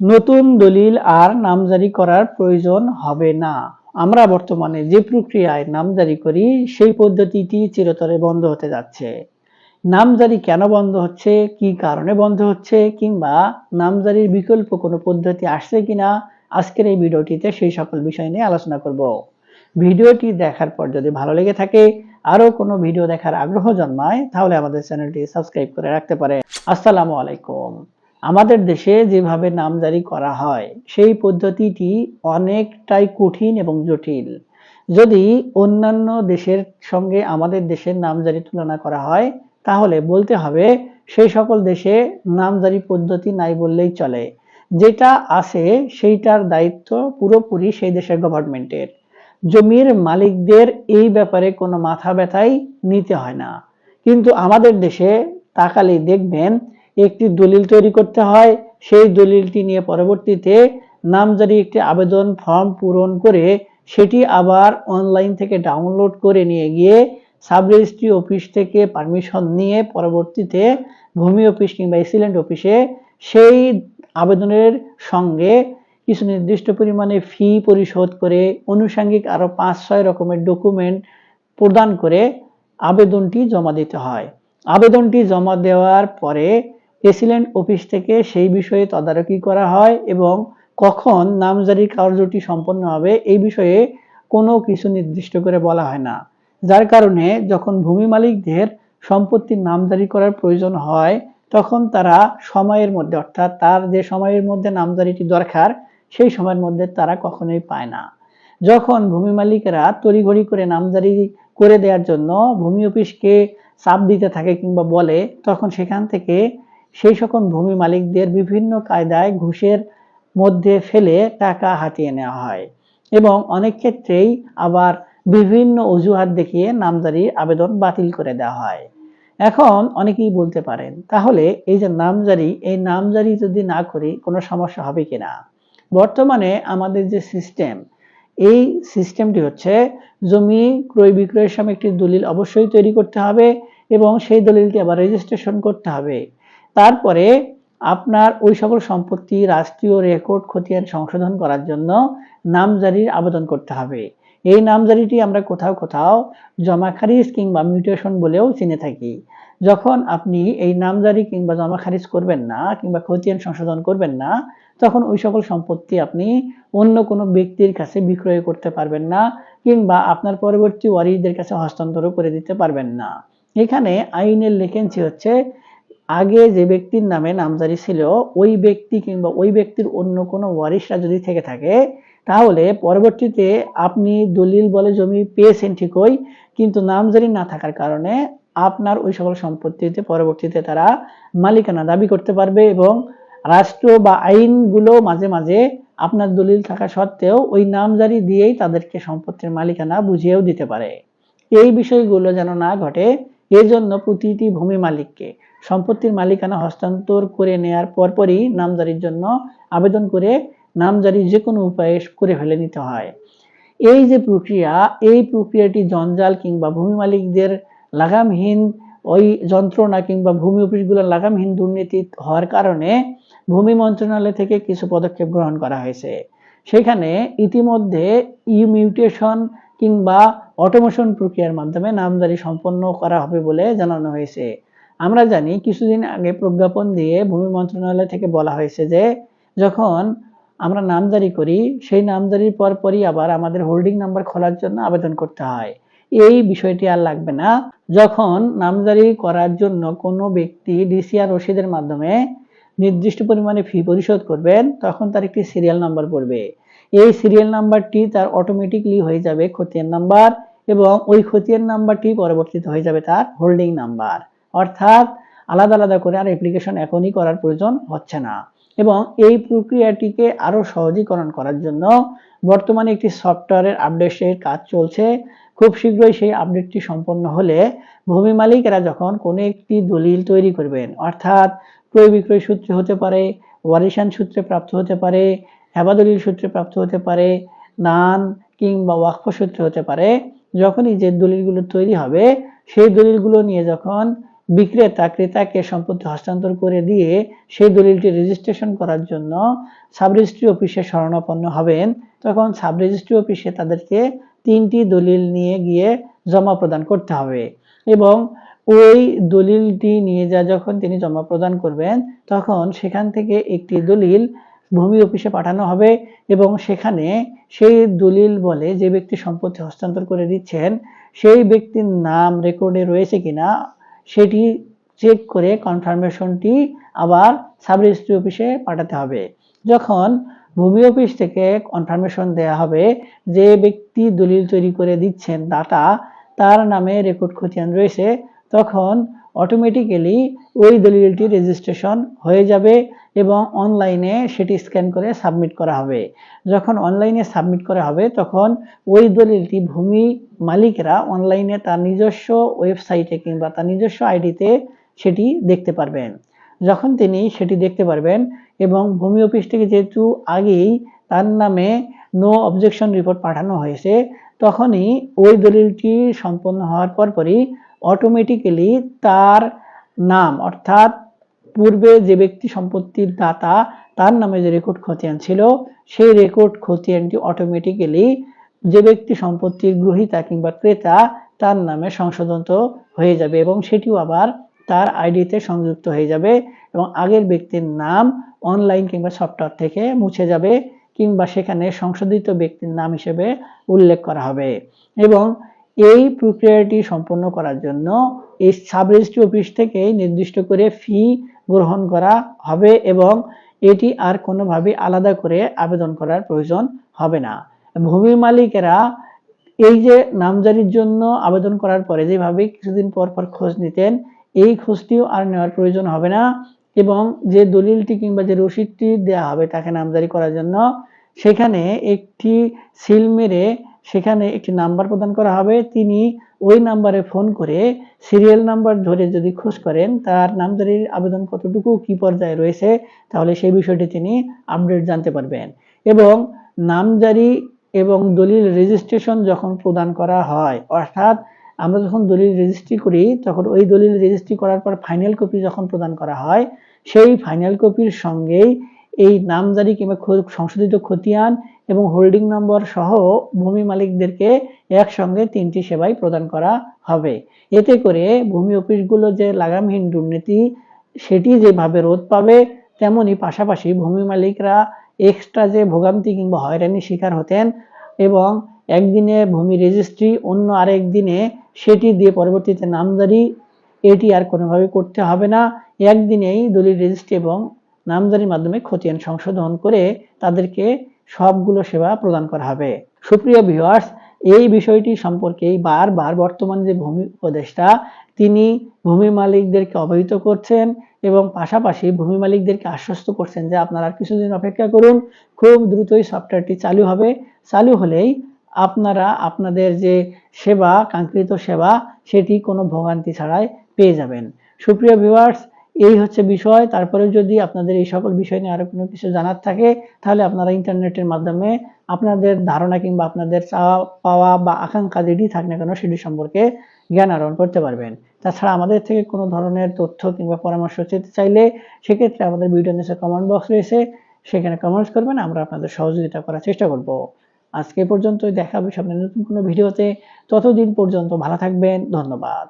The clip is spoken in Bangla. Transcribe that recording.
নতুন দলিল আর নামজারি করার প্রয়োজন হবে না। আমরা বর্তমানে যে প্রক্রিয়ায় নামজারি করি, সেই পদ্ধতিটি চিরতরে বন্ধ হতে যাচ্ছে। নামজারি কেন বন্ধ হচ্ছে, কি কারণে বন্ধ হচ্ছে, কিংবা নামজারির বিকল্প কোনো পদ্ধতি আসছে কিনা, আজকের এই ভিডিওটিতে সেই সকল বিষয় নিয়ে আলোচনা করব। ভিডিওটি দেখার পর যদি ভালো লেগে থাকে আরও কোনো ভিডিও দেখার আগ্রহ জন্মায়, তাহলে আমাদের চ্যানেলটি সাবস্ক্রাইব করে রাখতে পারে আসসালামু আলাইকুম। আমাদের দেশে যেভাবে নামজারি করা হয়, সেই পদ্ধতিটি অনেকটাই কঠিন এবং জটিল। যদি অন্যান্য দেশের সঙ্গে আমাদের দেশের নামজারি তুলনা করা হয়, তাহলে বলতে হবে সেই সকল দেশে নামজারি পদ্ধতি নাই বললেই চলে। যেটা আছে সেইটার দায়িত্ব পুরোপুরি সেই দেশের গভর্নমেন্টের জমির মালিকদের এই ব্যাপারে কোনো মাথা ব্যথাই নিতে হয় না। কিন্তু আমাদের দেশে তাকালেই দেখবেন একটি দলিল তৈরি করতে হয়। সেই দলিলটি নিয়ে পরবর্তীতে নামজারি একটি আবেদন ফর্ম পূরণ করে সেটি আবার অনলাইন থেকে ডাউনলোড করে নিয়ে গিয়ে সাব রেজিস্ট্রি অফিস থেকে পারমিশন নিয়ে পরবর্তীতে ভূমি অফিস কিংবা এক্সিলেন্ট অফিসে সেই আবেদনের সঙ্গে কিছু নির্দিষ্ট পরিমাণে ফি পরিশোধ করে আনুষঙ্গিক আরও পাঁচ ছয় রকমের ডকুমেন্ট প্রদান করে আবেদনটি জমা দিতে হয়। আবেদনটি জমা দেওয়ার পরে প্রেসিডেন্ট অফিস থেকে সেই বিষয়ে তদারকি করা হয় এবং কখন নামজারি কার্যটি সম্পন্ন হবে এই বিষয়ে কোনো কিছু নির্দিষ্ট করে বলা হয় না। যার কারণে যখন ভূমি মালিকদের সম্পত্তির নামজারি করার প্রয়োজন হয়, তখন তারা সময়ের মধ্যে, অর্থাৎ তার যে সময়ের মধ্যে নামজারিটি দরকার, সেই সময়ের মধ্যে তারা কখনোই পায় না। যখন ভূমি মালিকেরা তড়িঘড়ি করে নামজারি করে দেওয়ার জন্য ভূমি অফিসকে চাপ দিতে থাকে কিংবা বলে, তখন সেখান থেকে সেই সকল ভূমি মালিকদের বিভিন্ন কায়দায় ঘুষের মধ্যে ফেলে টাকা হাতিয়ে নেওয়া হয় এবং অনেক ক্ষেত্রেই আবার বিভিন্ন অজুহাত দেখিয়ে নামজারি আবেদন বাতিল করে দেওয়া হয়। এখন অনেকেই বলতে পারেন, তাহলে এই যে নামজারি এই নামজারি যদি না করি কোনো সমস্যা হবে কিনা বর্তমানে আমাদের যে সিস্টেম, এই সিস্টেমটি হচ্ছে জমি ক্রয় বিক্রয়ের সময় একটি দলিল অবশ্যই তৈরি করতে হবে এবং সেই দলিলটি আবার রেজিস্ট্রেশন করতে হবে। তারপরে আপনার ওই সকল সম্পত্তি রাষ্ট্রীয় রেকর্ড খতিয়ান সংশোধন করার জন্য নামজারির আবেদন করতে হবে। এই নামজারিটি আমরা কোথাও কোথাও জমা খারিজ কিংবা মিউটেশন বলেও চিনে থাকি। যখন আপনি এই নামজারি কিংবা জমা খারিজ করবেন না কিংবা খতিয়ান সংশোধন করবেন না, তখন ওই সকল সম্পত্তি আপনি অন্য কোনো ব্যক্তির কাছে বিক্রয় করতে পারবেন না কিংবা আপনার পরবর্তী ওয়ারিসদের কাছে হস্তান্তর করে দিতে পারবেন না। এখানে আইনের লেখেন্সি হচ্ছে আগে যে ব্যক্তির নামে নামজারি ছিল, ওই ব্যক্তি কিংবা ওই ব্যক্তির অন্য কোনো ওয়ারিশরা যদি থেকে থাকে, তাহলে পরবর্তীতে আপনি দলিল বলে জমি পেয়েছেন ঠিকই, কিন্তু নামজারি না থাকার কারণে আপনার ওই সকল সম্পত্তিতে পরবর্তীতে তারা মালিকানা দাবি করতে পারবে এবং রাষ্ট্র বা আইনগুলো মাঝে মাঝে আপনার দলিল থাকা সত্ত্বেও ওই নামজারি দিয়েই তাদেরকে সম্পত্তির মালিকানা বুঝিয়েও দিতে পারে। এই বিষয়গুলো যেন না ঘটে এজন্য প্রতিটি ভূমি মালিককে সম্পত্তির মালিকানা হস্তান্তর করে নেয়ার পরপরই নামজারির জন্য আবেদন করে নামজারি যে কোনো উপায়ে করে ফেলে নিতে হয়। এই যে প্রক্রিয়া, এই প্রক্রিয়াটি জঞ্জাল কিংবা ভূমি মালিকদের লাগামহীন ওই যন্ত্রণা কিংবা ভূমি অফিসগুলোর লাগামহীন দুর্নীতি হওয়ার কারণে ভূমি মন্ত্রণালয় থেকে কিছু পদক্ষেপ গ্রহণ করা হয়েছে। সেখানে ইতিমধ্যে ইমিউটেশন মিউটেশন কিংবা অটোমেশন প্রক্রিয়ার মাধ্যমে নামজারি সম্পন্ন করা হবে বলে জানানো হয়েছে। আমরা জানি কিছুদিন আগে প্রজ্ঞাপন দিয়ে ভূমি মন্ত্রণালয় থেকে বলা হয়েছে যে, যখন আমরা নামজারি করি, সেই নামজারির পরপরই আবার আমাদের হোল্ডিং নাম্বার খোলার জন্য আবেদন করতে হয়। এই বিষয়টি আর লাগবে না। যখন নামজারি করার জন্য কোনো ব্যক্তি ডিসিআর রসিদের মাধ্যমে নির্দিষ্ট পরিমাণে ফি পরিশোধ করবেন, তখন তার একটি সিরিয়াল নাম্বার পড়বে। এই সিরিয়াল নাম্বারটি তার অটোমেটিকলি হয়ে যাবে খতিয়ান নাম্বার এবং ওই খতিয়ান নাম্বারটি পরবর্তীতে হয়ে যাবে তার হোল্ডিং নাম্বার অর্থাৎ আলাদা আলাদা করে আর অ্যাপ্লিকেশন এখনই করার প্রয়োজন হচ্ছে না। এবং এই প্রক্রিয়াটিকে আরও সহজীকরণ করার জন্য বর্তমানে একটি সফটওয়্যারের আপডেটের কাজ চলছে। খুব শীঘ্রই সেই আপডেটটি সম্পন্ন হলে ভূমি মালিকেরা যখন কোনো একটি দলিল তৈরি করবেন, অর্থাৎ ক্রয় বিক্রয় সূত্রে হতে পারে ওয়ারিশান সূত্রে প্রাপ্ত হতে পারে হেবাদলিল সূত্রে প্রাপ্ত হতে পারে, নান কিংবা ওয়াকফ সূত্রে হতে পারে, যখনই যে দলিলগুলো তৈরি হবে, সেই দলিলগুলো নিয়ে যখন বিক্রেতা, ক্রেতাকে সম্পত্তি হস্তান্তর করে দিয়ে সেই দলিলটি রেজিস্ট্রেশন করার জন্য সাব রেজিস্ট্রি অফিসে শরণাপন্ন হবেন, তখন সাব রেজিস্ট্রি অফিসে তাদেরকে তিনটি দলিল নিয়ে গিয়ে জমা প্রদান করতে হবে এবং ওই দলিলটি নিয়ে যা যখন তিনি জমা প্রদান করবেন, তখন সেখান থেকে একটি দলিল ভূমি অফিসে পাঠানো হবে এবং সেখানে সেই দলিল বলে যে ব্যক্তি সম্পত্তি হস্তান্তর করে দিচ্ছেন, সেই ব্যক্তির নাম রেকর্ডে রয়েছে কিনা সেটি চেক করে কনফার্মেশনটি আবার সাব রেজিস্ট্রি অফিসে পাঠাতে হবে। যখন ভূমি অফিস থেকে কনফার্মেশন দেয়া হবে যে ব্যক্তি দলিল তৈরি করে দিচ্ছেন দাতা, তার নামে রেকর্ড খতিয়ান রয়েছে তখন অটোমেটিক্যালি ওই দলিলটি রেজিস্ট্রেশন হয়ে যাবে এবং অনলাইনে সেটি স্ক্যান করে সাবমিট করা হবে। যখন অনলাইনে সাবমিট করা হবে, তখন ওই দলিলটি ভূমি মালিকরা অনলাইনে তার নিজস্ব ওয়েবসাইটে কিংবা তার নিজস্ব আইডিতে সেটি দেখতে পারবেন। যখন তিনি সেটি দেখতে পারবেন এবং ভূমি অফিস থেকে যেহেতু আগেই তার নামে নো অবজেকশন রিপোর্ট পাঠানো হয়েছে, তখনই ওই দলিলটি সম্পন্ন হওয়ার পরপরই অটোমেটিক্যালি তার নাম, অর্থাৎ পূর্বে যে ব্যক্তি সম্পত্তির দাতা, তার নামে যে রেকর্ড খতিয়ান ছিল, সেই রেকর্ড খতিয়ানটি অটোমেটিক্যালি যে ব্যক্তি সম্পত্তির গ্রহীতা কিংবা ক্রেতা, তার নামে সংশোধন হয়ে যাবে এবং সেটিও আবার তার আইডিতে সংযুক্ত হয়ে যাবে এবং আগের ব্যক্তির নাম অনলাইন কিংবা সফটওয়্যার থেকে মুছে যাবে কিংবা সেখানে সংশোধিত ব্যক্তির নাম হিসেবে উল্লেখ করা হবে এবং এই প্রক্রিয়াটি সম্পন্ন করার জন্য এই সাব রেজিস্ট্রি অফিস থেকে নির্দিষ্ট করে ফি গ্রহণ করা হবে এবং এটি আর কোনোভাবে আলাদা করে আবেদন করার প্রয়োজন হবে না। ভূমি মালিকেরা এই যে নামজারির জন্য আবেদন করার পরে যেভাবে কিছুদিন পর পর খোঁজ নিতেন, এই খোঁজটিও আর নেওয়ার প্রয়োজন হবে না এবং যে দলিলটি কিংবা যে রসিদটি দেওয়া হবে তাকে নামজারি করার জন্য, সেখানে একটি সিল মেরে সেখানে একটি নাম্বার প্রদান করা হবে। তিনি ওই নাম্বারে ফোন করে সিরিয়াল নাম্বার ধরে যদি খোঁজ করেন, তার নামজারির আবেদন কতটুকু, কি পর্যায়ে রয়েছে, তাহলে সেই বিষয়টি তিনি আপডেট জানতে পারবেন। এবং নামজারি এবং দলিল রেজিস্ট্রেশন যখন প্রদান করা হয়, অর্থাৎ আমরা যখন দলিল রেজিস্ট্রি করি, তখন ওই দলিল রেজিস্ট্রি করার পর ফাইনাল কপি যখন প্রদান করা হয়, সেই ফাইনাল কপির সঙ্গেই এই নামজারি কিংবা সংশোধিত খতিয়ান এবং হোল্ডিং নম্বর সহ ভূমি মালিকদেরকে একসঙ্গে তিনটি সেবাই প্রদান করা হবে। এতে করে ভূমি অফিসগুলো যে লাগামহীন দুর্নীতি, সেটি যেভাবে রোধ পাবে, তেমনি পাশাপাশি ভূমি মালিকরা এক্সট্রা যে ভোগান্তি কিংবা হয়রানির শিকার হতেন এবং একদিনে ভূমি রেজিস্ট্রি অন্য আরেক দিনে সেটি দিয়ে পরবর্তীতে নামজারি, এটি আর কোনোভাবে করতে হবে না। একদিনেই দলিল রেজিস্ট্রি এবং নামজারির মাধ্যমে খতিয়ান সংশোধন করে তাদেরকে সবগুলো সেবা প্রদান করা হবে। সুপ্রিয় ভিউয়ার্স এই বিষয়টি সম্পর্কেই বারবার বর্তমান যে ভূমি উপদেষ্টা, তিনি ভূমি মালিকদেরকে অবহিত করছেন এবং পাশাপাশি ভূমি মালিকদেরকে আশ্বস্ত করছেন যে আপনারা কিছুদিন অপেক্ষা করুন, খুব দ্রুতই সফটওয়্যারটি চালু হবে। চালু হলেই আপনারা আপনাদের যে সেবা, কাঙ্ক্ষিত সেবা, সেটি কোনো ভোগান্তি ছাড়াই পেয়ে যাবেন। সুপ্রিয় ভিউয়ার্স এই হচ্ছে বিষয়। তারপরে যদি আপনাদের এই সকল বিষয় নিয়ে আরও কোনো কিছু জানার থাকে, তাহলে আপনারা ইন্টারনেটের মাধ্যমে আপনাদের ধারণা কিংবা আপনাদের চাওয়া, পাওয়া বা আকাঙ্ক্ষা যেটি থাক না কেন সেটি সম্পর্কে জ্ঞান আহরণ করতে পারবেন। তাছাড়া আমাদের থেকে কোনো ধরনের তথ্য কিংবা পরামর্শ চেতে চাইলে সেক্ষেত্রে আমাদের ভিডিও নিচে কমেন্ট বক্স রয়েছে। সেখানে কমেন্টস করবেন, আমরা আপনাদের সহযোগিতা করার চেষ্টা করব। আজকে পর্যন্ত দেখা হবে সামনে নতুন কোনো ভিডিওতে ততদিন পর্যন্ত ভালো থাকবেন, ধন্যবাদ।